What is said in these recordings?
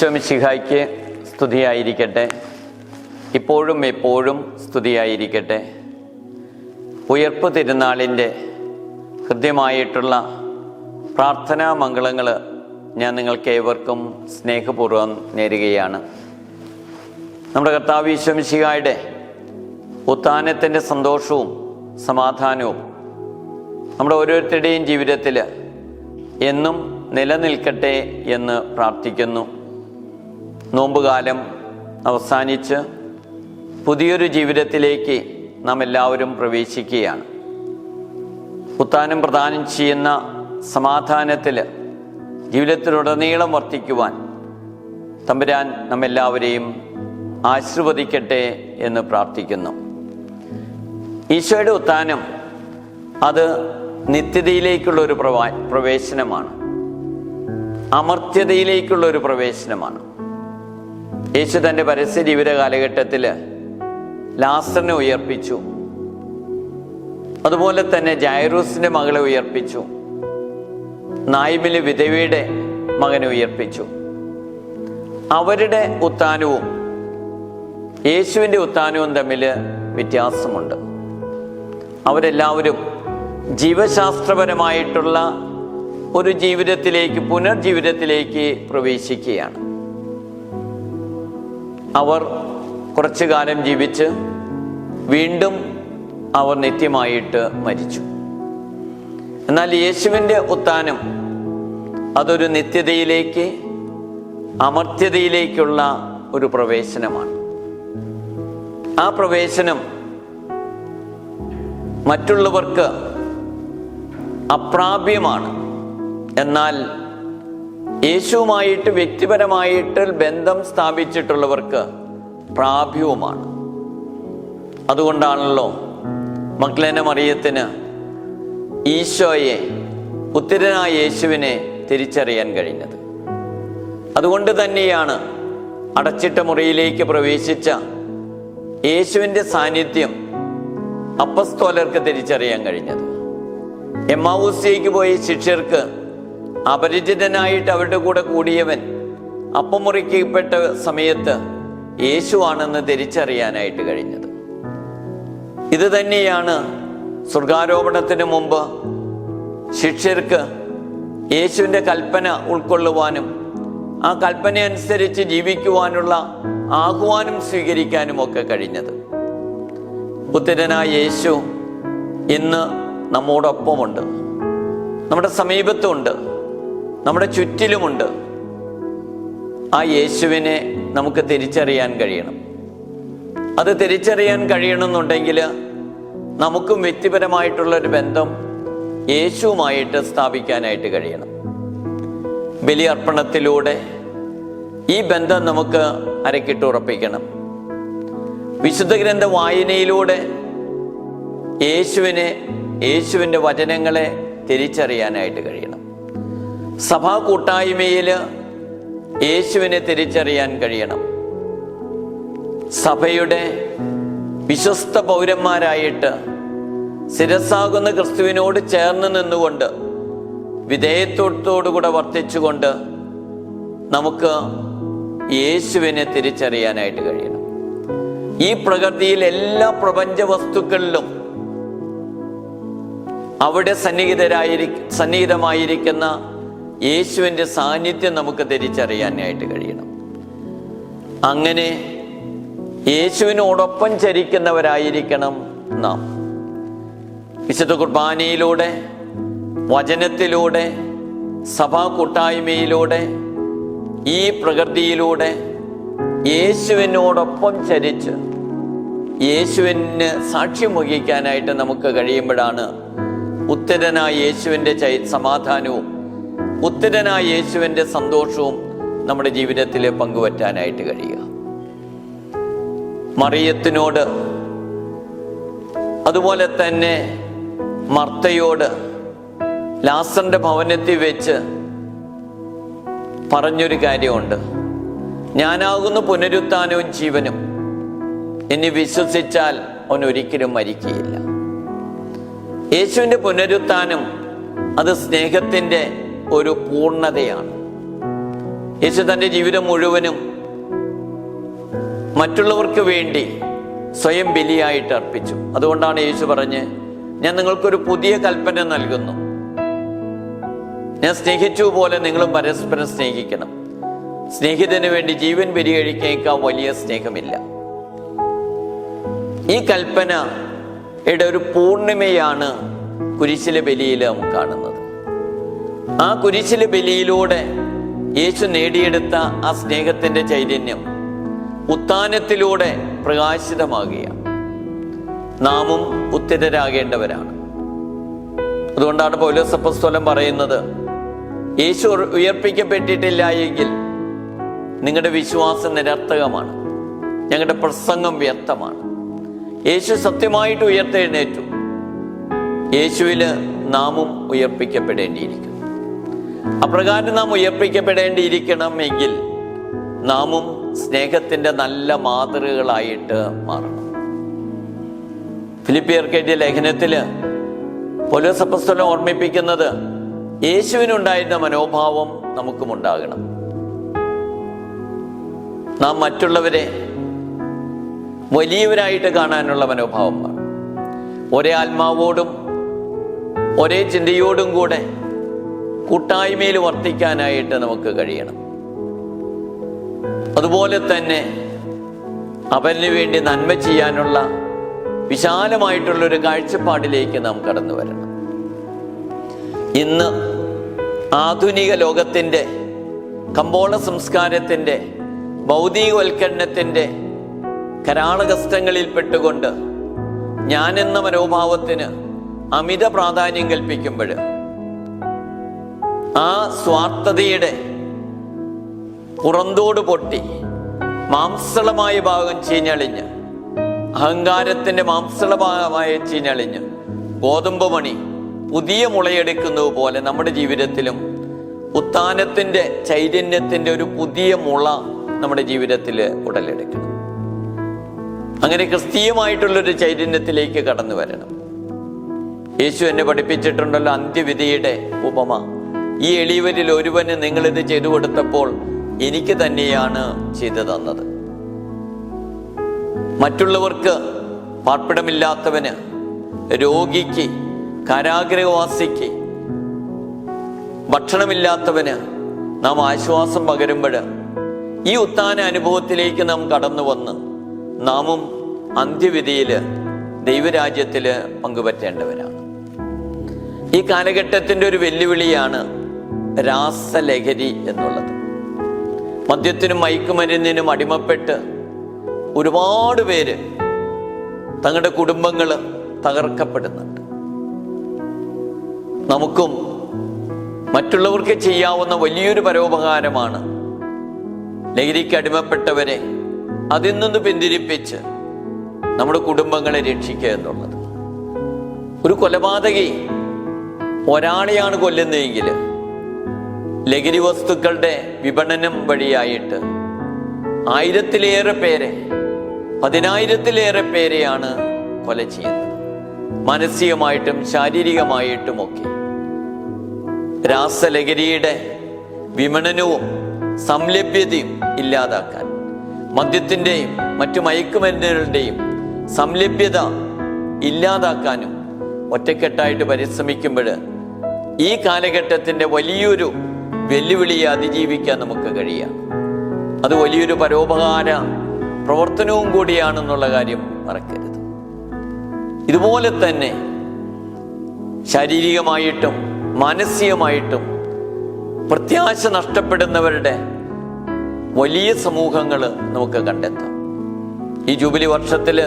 ഈശോമിശിഹായ്ക്ക് സ്തുതിയായിരിക്കട്ടെ. ഇപ്പോഴും എപ്പോഴും സ്തുതിയായിരിക്കട്ടെ. ഉയർപ്പ് തിരുനാളിന്റെ ഹൃദ്യമായിട്ടുള്ള പ്രാർത്ഥനാ മംഗളങ്ങൾ ഞാൻ നിങ്ങൾക്ക് ഏവർക്കും സ്നേഹപൂർവം നേരുകയാണ്. നമ്മുടെ കർത്താവ് ഈശോമിശിഹായുടെ ഉത്ഥാനത്തിന്റെ സന്തോഷവും സമാധാനവും നമ്മുടെ ഓരോരുത്തരുടെയും ജീവിതത്തിൽ എന്നും നിലനിൽക്കട്ടെ എന്ന് പ്രാർത്ഥിക്കുന്നു. നോമ്പുകാലം അവസാനിച്ച് പുതിയൊരു ജീവിതത്തിലേക്ക് നാം എല്ലാവരും പ്രവേശിക്കുകയാണ്. ഉത്താനം പ്രദാനം ചെയ്യുന്ന സമാധാനത്തിൽ ജീവിതത്തിലുടനീളം വർത്തിക്കുവാൻ തമ്പുരാൻ നമ്മെല്ലാവരെയും ആശീർവദിക്കട്ടെ എന്ന് പ്രാർത്ഥിക്കുന്നു. ഈശോയുടെ ഉത്താനം അത് നിത്യതയിലേക്കുള്ള ഒരു പ്രവാ പ്രവേശനമാണ്. അമർത്യതയിലേക്കുള്ള ഒരു പ്രവേശനമാണ്. യേശു തന്റെ പരസ്യ ജീവിത കാലഘട്ടത്തിൽ ലാസറിനെ ഉയർപ്പിച്ചു. അതുപോലെ തന്നെ ജൈറൂസിന്റെ മകളെ ഉയർപ്പിച്ചു. നായ്മിൽ വിധവയുടെ മകനെ ഉയർപ്പിച്ചു. അവരുടെ ഉത്താനവും യേശുവിന്റെ ഉത്താനവും തമ്മിൽ വ്യത്യാസമുണ്ട്. അവരെല്ലാവരും ജീവശാസ്ത്രപരമായിട്ടുള്ള ഒരു ജീവിതത്തിലേക്ക് പുനർജീവിതത്തിലേക്ക് പ്രവേശിക്കുകയാണ്. അവർ കുറച്ചു കാലം ജീവിച്ച് വീണ്ടും അവർ നിത്യമായിട്ട് മരിച്ചു. എന്നാൽ യേശുവിന്റെ ഉത്താനം അതൊരു നിത്യതയിലേക്ക് അമർത്യതയിലേക്കുള്ള ഒരു പ്രവേശനമാണ്. ആ പ്രവേശനം മറ്റുള്ളവർക്ക് അപ്രാപ്യമാണ്. എന്നാൽ യേശുവുമായിട്ട് വ്യക്തിപരമായിട്ട് ബന്ധം സ്ഥാപിച്ചിട്ടുള്ളവർക്ക് പ്രാപ്യവുമാണ്. അതുകൊണ്ടാണല്ലോ മക്ലേന മറിയത്തിന് ഈശോയെ ഉത്തരനായ യേശുവിനെ തിരിച്ചറിയാൻ കഴിഞ്ഞത്. അതുകൊണ്ട് തന്നെയാണ് അടച്ചിട്ട മുറിയിലേക്ക് പ്രവേശിച്ച യേശുവിന്റെ സാന്നിധ്യം അപ്പസ്തോലർക്ക് തിരിച്ചറിയാൻ കഴിഞ്ഞത്. എമ്മാവൂസിയേക്ക് പോയി ശിഷ്യർക്ക് അപരിചിതനായിട്ട് അവരുടെ കൂടെ കൂടിയവൻ അപ്പം മുറിക്കപ്പെട്ട സമയത്ത് യേശുവാണെന്ന് തിരിച്ചറിയാനായിട്ട് കഴിഞ്ഞത്. ഇത് തന്നെയാണ് സ്വർഗാരോപണത്തിന് മുമ്പ് ശിഷ്യർക്ക് യേശുവിന്റെ കൽപ്പന ഉൾക്കൊള്ളുവാനും ആ കൽപ്പന അനുസരിച്ച് ജീവിക്കുവാനുള്ള ആഹ്വാനം സ്വീകരിക്കാനും ഒക്കെ കഴിഞ്ഞത്. പുത്രനായ യേശു ഇന്ന് നമ്മോടൊപ്പമുണ്ട്. നമ്മുടെ സമീപത്തുമുണ്ട് നമ്മുടെ ചുറ്റിലുമുണ്ട്. ആ യേശുവിനെ നമുക്ക് തിരിച്ചറിയാൻ കഴിയണം. അത് തിരിച്ചറിയാൻ കഴിയണമെന്നുണ്ടെങ്കിൽ നമുക്കും വ്യക്തിപരമായിട്ടുള്ളൊരു ബന്ധം യേശുവുമായിട്ട് സ്ഥാപിക്കാനായിട്ട് കഴിയണം. ബലിയർപ്പണത്തിലൂടെ ഈ ബന്ധം നമുക്ക് അരക്കിട്ട് ഉറപ്പിക്കണം. വിശുദ്ധ ഗ്രന്ഥ വായനയിലൂടെ യേശുവിനെ യേശുവിന്റെ വചനങ്ങളെ തിരിച്ചറിയാനായിട്ട് കഴിയണം. സഭാ കൂട്ടായ്മയിൽ യേശുവിനെ തിരിച്ചറിയാൻ കഴിയണം. സഭയുടെ വിശ്വസ്ത പൗരന്മാരായിട്ട് ശിരസാകുന്ന ക്രിസ്തുവിനോട് ചേർന്ന് നിന്നുകൊണ്ട് വിധേയത്വത്തോടുകൂടെ വർത്തിച്ചുകൊണ്ട് നമുക്ക് യേശുവിനെ തിരിച്ചറിയാനായിട്ട് കഴിയണം. ഈ പ്രകൃതിയിൽ എല്ലാ പ്രപഞ്ച വസ്തുക്കളിലും അവിടെ സന്നിഹിതരായിരി സന്നിഹിതമായിരിക്കുന്ന യേശുവിന്റെ സാന്നിധ്യം നമുക്ക് തിരിച്ചറിയാനായിട്ട് കഴിയണം. അങ്ങനെ യേശുവിനോടൊപ്പം ചരിക്കുന്നവരായിരിക്കണം നാം. വിശുദ്ധ കുർബാനയിലൂടെ വചനത്തിലൂടെ സഭാ കൂട്ടായ്മയിലൂടെ ഈ പ്രകൃതിയിലൂടെ യേശുവിനോടൊപ്പം ചരിച്ച് യേശുവിന് സാക്ഷ്യം വഹിക്കാനായിട്ട് നമുക്ക് കഴിയുമ്പോഴാണ് ഉത്തരനായ യേശുവിന്റെ സമാധാനവും ഉത്തരനായ യേശുവിന്റെ സന്തോഷവും നമ്മുടെ ജീവിതത്തിൽ പങ്കുവറ്റാനായിട്ട് കഴിയുക. മറിയത്തിനോട് അതുപോലെ തന്നെ മർത്തയോട് ലാസറിന്റെ ഭവനത്തിൽ വെച്ച് പറഞ്ഞൊരു കാര്യമുണ്ട്. ഞാനാകുന്ന പുനരുത്ഥാനവും ജീവനും. എന്നെ വിശ്വസിച്ചാൽ അവൻ ഒരിക്കലും മരിക്കുകയില്ല. യേശുവിന്റെ പുനരുത്ഥാനം അത് സ്നേഹത്തിന്റെ ഒരു പൂർണതയാണ്. യേശു തന്റെ ജീവിതം മുഴുവനും മറ്റുള്ളവർക്ക് വേണ്ടി സ്വയം ബലിയായിട്ട് അർപ്പിച്ചു. അതുകൊണ്ടാണ് യേശു പറഞ്ഞ് ഞാൻ നിങ്ങൾക്കൊരു പുതിയ കൽപ്പന നൽകുന്നു. ഞാൻ സ്നേഹിച്ചു പോലെ നിങ്ങളും പരസ്പരം സ്നേഹിക്കണം. സ്നേഹിതന് വേണ്ടി ജീവൻ ബലികഴിക്കേക്കാൾ വലിയ സ്നേഹമില്ല. ഈ കൽപ്പനയുടെ ഒരു പൂർണിമയാണ് കുരിശിലെ ബലിയിൽ നാം കാണുന്നത്. ആ കുരിശിലെ ബലിയിലൂടെ യേശു നേടിയെടുത്ത ആ സ്നേഹത്തിന്റെ ചൈതന്യം ഉത്ഥാനത്തിലൂടെ പ്രകാശിതമാകുകയാണ്. നാമും ഉത്തിരരാകേണ്ടവരാണ്. അതുകൊണ്ടാണ് പൗലോസപ്പസ്തോലം പറയുന്നത് യേശു ഉയർപ്പിക്കപ്പെട്ടിട്ടില്ല എങ്കിൽ നിങ്ങളുടെ വിശ്വാസം നിരർത്ഥകമാണ്. ഞങ്ങളുടെ പ്രസംഗം വ്യർത്ഥമാണ്. യേശു സത്യമായിട്ട് ഉയർത്തെഴുന്നേറ്റു. യേശുവിൽ നാമും ഉയർപ്പിക്കപ്പെടേണ്ടിയിരിക്കുന്നു. അപ്രകാരം നാം ഉയർപ്പിക്കപ്പെടേണ്ടിയിരിക്കണമെങ്കിൽ നാമും സ്നേഹത്തിന്റെ നല്ല മാതൃകകളായിട്ട് മാറണം. ഫിലിപ്പിയർക്കേറ്റിയ ലേഖനത്തിൽ പൊലസപ്പസ്തലം ഓർമ്മിപ്പിക്കുന്നത് യേശുവിനുണ്ടായിരുന്ന മനോഭാവം നമുക്കും ഉണ്ടാകണം നാം മറ്റുള്ളവരെ വലിയവരായിട്ട് കാണാനുള്ള മനോഭാവം വേണം ഒരേ ആത്മാവോടും ഒരേ ചിന്തയോടും കൂടെ കൂട്ടായ്മയിൽ വർത്തിക്കാനായിട്ട് നമുക്ക് കഴിയണം. അതുപോലെ തന്നെ അവന് വേണ്ടി നന്മ ചെയ്യാനുള്ള വിശാലമായിട്ടുള്ള ഒരു കാഴ്ചപ്പാടിലേക്ക് നാം കടന്നു വരണം. ഇന്ന് ആധുനിക ലോകത്തിന്റെ കമ്പോള സംസ്കാരത്തിന്റെ ഭൗതികവൽക്കരണത്തിന്റെ കരാളകസ്ഥങ്ങളിൽ പെട്ടുകൊണ്ട് ഞാനെന്ന മനോഭാവത്തിന് അമിത പ്രാധാന്യം കൽപ്പിക്കുമ്പോൾ ആ സ്വാർത്ഥതയുടെ പുറന്തോട് പൊട്ടി മാംസളമായ ഭാഗം ചീഞ്ഞളിഞ്ഞ് അഹങ്കാരത്തിന്റെ മാംസളമായ ചീഞ്ഞളിഞ്ഞ് ഗോതമ്പ് മണി പുതിയ മുളയെടുക്കുന്നത് പോലെ നമ്മുടെ ജീവിതത്തിലും ഉത്ഥാനത്തിന്റെ ചൈതന്യത്തിന്റെ ഒരു പുതിയ മുള നമ്മുടെ ജീവിതത്തിൽ ഉടലെടുക്കണം. അങ്ങനെ ക്രിസ്തീയമായിട്ടുള്ളൊരു ചൈതന്യത്തിലേക്ക് കടന്നു വരണം. യേശു എന്നെ പഠിപ്പിച്ചിട്ടുണ്ടല്ലോ അന്ത്യവിധിയുടെ ഉപമ. ഈ എളിയവരിൽ ഒരുവന് നിങ്ങളിത് ചെയ്തു കൊടുത്തപ്പോൾ എനിക്ക് തന്നെയാണ് ചെയ്തു തന്നത്. മറ്റുള്ളവർക്ക് പാർപ്പിടമില്ലാത്തവന് രോഗിക്ക് കരാഗ്രഹവാസിക്ക് ഭക്ഷണമില്ലാത്തവന് നാം ആശ്വാസം പകരുമ്പോൾ ഈ ഉത്താന അനുഭവത്തിലേക്ക് നാം കടന്നു വന്ന് നാമും അന്ത്യവിധിയിൽ ദൈവരാജ്യത്തിൽ പങ്കുപറ്റേണ്ടവരാണ്. ഈ കാലഘട്ടത്തിന്റെ ഒരു വെല്ലുവിളിയാണ് രാസലഹരി എന്നുള്ളത്. മദ്യത്തിനും മയക്കുമരുന്നിനും അടിമപ്പെട്ട് ഒരുപാട് പേര് തങ്ങളുടെ കുടുംബങ്ങൾ തകർക്കപ്പെടുന്നുണ്ട്. നമുക്കും മറ്റുള്ളവർക്ക് ചെയ്യാവുന്ന വലിയൊരു പരോപകാരമാണ് ലഹരിക്ക് അടിമപ്പെട്ടവരെ അതിൽ നിന്ന് പിന്തിരിപ്പിച്ച് നമ്മുടെ കുടുംബങ്ങളെ രക്ഷിക്കുക എന്നുള്ളത്. ഒരു കൊലപാതകി ഒരാളെയാണ് കൊല്ലുന്നതെങ്കിൽ ലഹരി വസ്തുക്കളുടെ വിപണനം വഴിയായിട്ട് ആയിരത്തിലേറെ പേരെ പതിനായിരത്തിലേറെ പേരെയാണ് കൊല ചെയ്യുന്നത്. മാനസികമായിട്ടും ശാരീരികമായിട്ടും ഒക്കെ രാസലഹരിയുടെ വിപണനവും സംലഭ്യതയും ഇല്ലാതാക്കാൻ മദ്യത്തിന്റെയും മറ്റു മയക്കുമരുന്നുകളുടെയും സംലഭ്യത ഇല്ലാതാക്കാനും ഒറ്റക്കെട്ടായിട്ട് പരിശ്രമിക്കുമ്പോൾ ഈ കാലഘട്ടത്തിന്റെ വലിയൊരു വെല്ലുവിളിയെ അതിജീവിക്കാൻ നമുക്ക് കഴിയാം. അത് വലിയൊരു പരോപകാര പ്രവർത്തനവും കൂടിയാണെന്നുള്ള കാര്യം മറക്കരുത്. ഇതുപോലെ തന്നെ ശാരീരികമായിട്ടും മാനസികമായിട്ടും പ്രത്യാശ നഷ്ടപ്പെടുന്നവരുടെ വലിയ സമൂഹങ്ങൾ നമുക്ക് കണ്ടെത്താം. ഈ ജൂബിലി വർഷത്തിൽ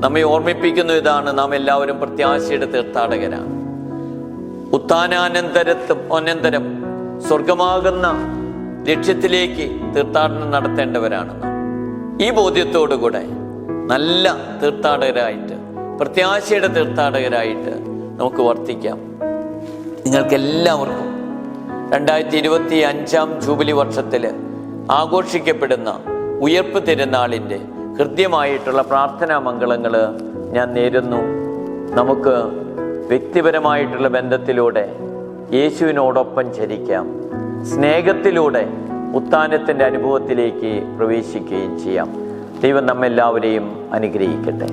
നമ്മെ ഓർമ്മിപ്പിക്കുന്ന ഇതാണ് നാം എല്ലാവരും പ്രത്യാശയുടെ തീർത്ഥാടകരാണ്. ഉത്താനാനന്തരത്തും അനന്തരം സ്വർഗമാകുന്ന ലക്ഷ്യത്തിലേക്ക് തീർത്ഥാടനം നടത്തേണ്ടവരാണെന്ന് ഈ ബോധ്യത്തോടുകൂടെ നല്ല തീർത്ഥാടകരായിട്ട് പ്രത്യാശയുടെ തീർത്ഥാടകരായിട്ട് നമുക്ക് വർത്തിക്കാം. നിങ്ങൾക്കെല്ലാവർക്കും രണ്ടായിരത്തി ഇരുപത്തി അഞ്ചാം ജൂബിലി വർഷത്തിൽ ആഘോഷിക്കപ്പെടുന്ന ഉയർപ്പ് തിരുനാളിന്റെ ഹൃദ്യമായിട്ടുള്ള പ്രാർത്ഥനാ മംഗളങ്ങൾ ഞാൻ നേരുന്നു. നമുക്ക് വ്യക്തിപരമായിട്ടുള്ള ബന്ധത്തിലൂടെ യേശുവിനോടൊപ്പം ചരിക്കാം സ്നേഹത്തിലൂടെ ഉത്ഥാനത്തിന്റെ അനുഭവത്തിലേക്ക് പ്രവേശിക്കുകയും ചെയ്യാം. ദൈവം നമ്മെല്ലാവരെയും അനുഗ്രഹിക്കട്ടെ.